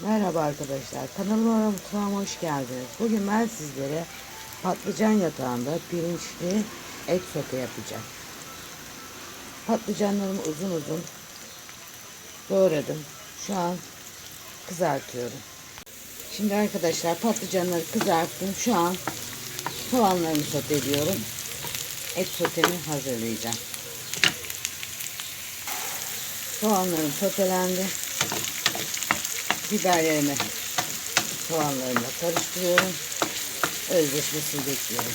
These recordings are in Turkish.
Merhaba arkadaşlar, kanalıma ve mutfağıma hoş geldiniz. Bugün ben sizlere patlıcan yatağında pirinçli et sote yapacağım. Patlıcanlarımı uzun uzun doğradım. Şu an kızartıyorum. Şimdi arkadaşlar patlıcanları kızarttım. Şu an soğanlarımı soteliyorum. Et sotemi hazırlayacağım. Soğanlarım sotelendi biberlerimi soğanlarımla karıştırıyorum. Özleşmesini bekliyorum.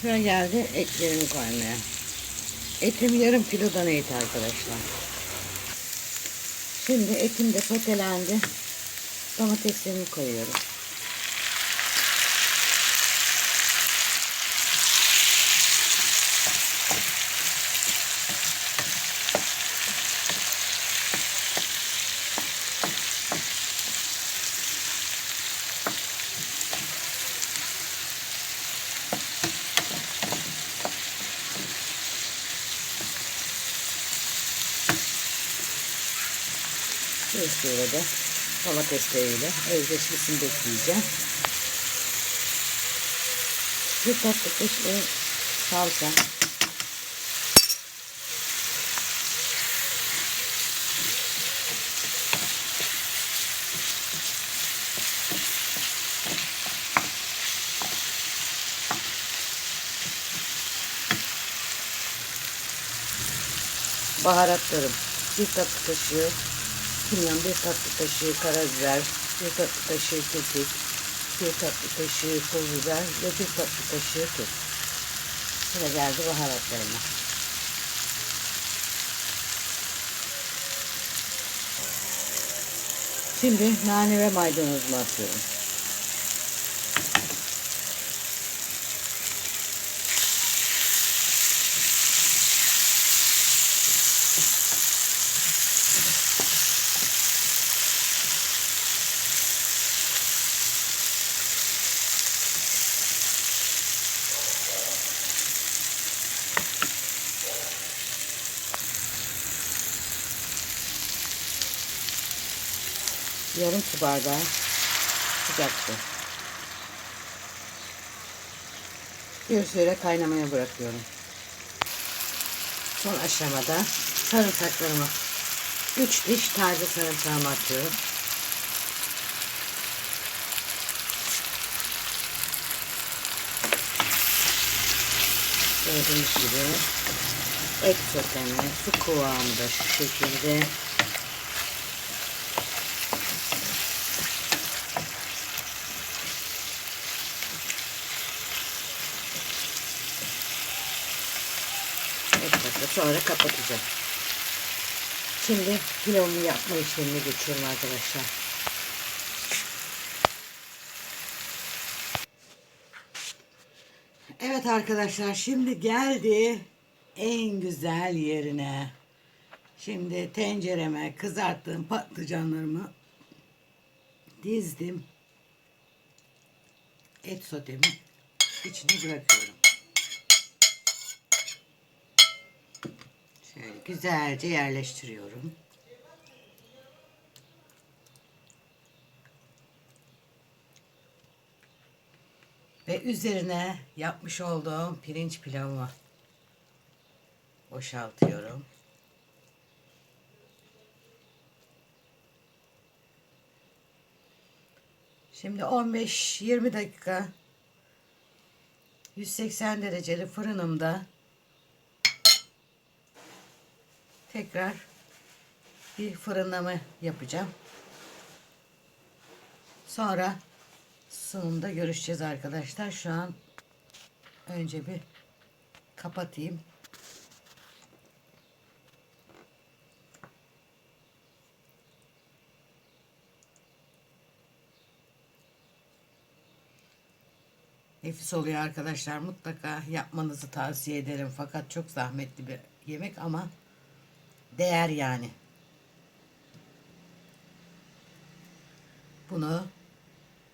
Sıra geldi etlerimi koymaya. Etim yarım kilodan et arkadaşlar. Şimdi etim de sotelendi. Domateslerimi koyuyorum. Bir sürede domatesleriyle özleşmesini bekleyeceğim. Bir tatlı kaşığı salça. Baharatlarım. Bir tatlı kaşığı kimyon, bir tatlı kaşığı karabiber, bir tatlı kaşığı kekik, bir tatlı kaşığı pul biber ve bir tatlı kaşığı tuz. Sıra geldi baharatlarına. Şimdi nane ve maydanozumu atıyorum. Yarım su bardağı sıcak su. Bir süre kaynamaya bırakıyorum. Son aşamada sarımsaklarımı 3 diş taze sarımsağımı atıyorum. Gördüğünüz gibi et sotemi su kıvamı da şu şekilde Evet dakika sonra kapatacağım. Şimdi pilavımı yapma işlemine geçiyorum arkadaşlar. Evet arkadaşlar şimdi geldi en güzel yerine. Şimdi tencereme kızarttığım patlıcanlarımı dizdim. Et sotemi içine bırakıyorum. Şöyle güzelce yerleştiriyorum. Ve üzerine yapmış olduğum pirinç pilavımı boşaltıyorum. Şimdi 15-20 dakika 180 dereceli fırınımda tekrar bir fırınlama yapacağım. Sonra sonunda görüşeceğiz arkadaşlar. Şu an önce bir kapatayım. Nefis oluyor arkadaşlar. Mutlaka yapmanızı tavsiye ederim. Fakat çok zahmetli bir yemek ama değer yani. Bunu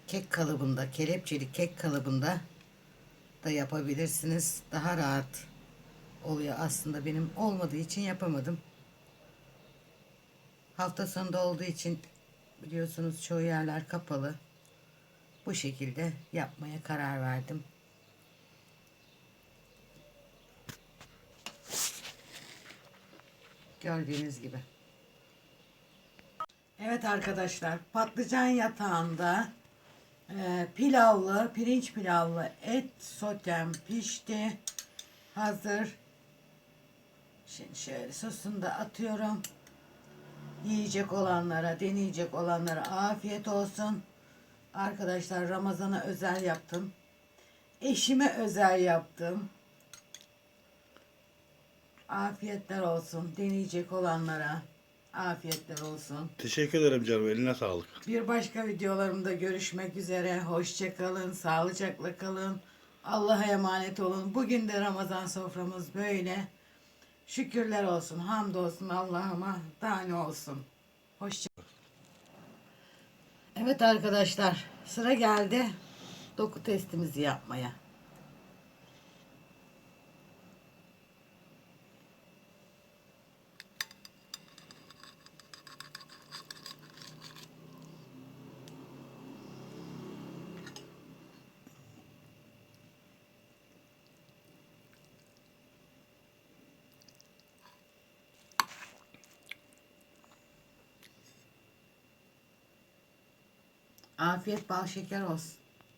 kek kalıbında, kelepçeli kek kalıbında da yapabilirsiniz. Daha rahat oluyor aslında benim olmadığı için yapamadım. Hafta sonunda olduğu için biliyorsunuz çoğu yerler kapalı. Bu şekilde yapmaya karar verdim. Gördüğünüz gibi. Evet arkadaşlar patlıcan yatağında e, pilavlı pirinç pilavlı et sotem pişti. Hazır. Şimdi şöyle sosunu da atıyorum. Yiyecek olanlara, deneyecek olanlara afiyet olsun. Arkadaşlar Ramazan'a özel yaptım. Eşime özel yaptım. Afiyetler olsun. Deneyecek olanlara afiyetler olsun. Teşekkür ederim canım. Eline sağlık. Bir başka videolarımda görüşmek üzere. Hoşça kalın, sağlıcakla kalın. Allah'a emanet olun. Bugün de Ramazan soframız böyle. Şükürler olsun, hamdolsun Allah'ıma. Daha ne olsun. Hoşça Evet arkadaşlar, sıra geldi doku testimizi yapmaya. Afiyet bal şeker olsun.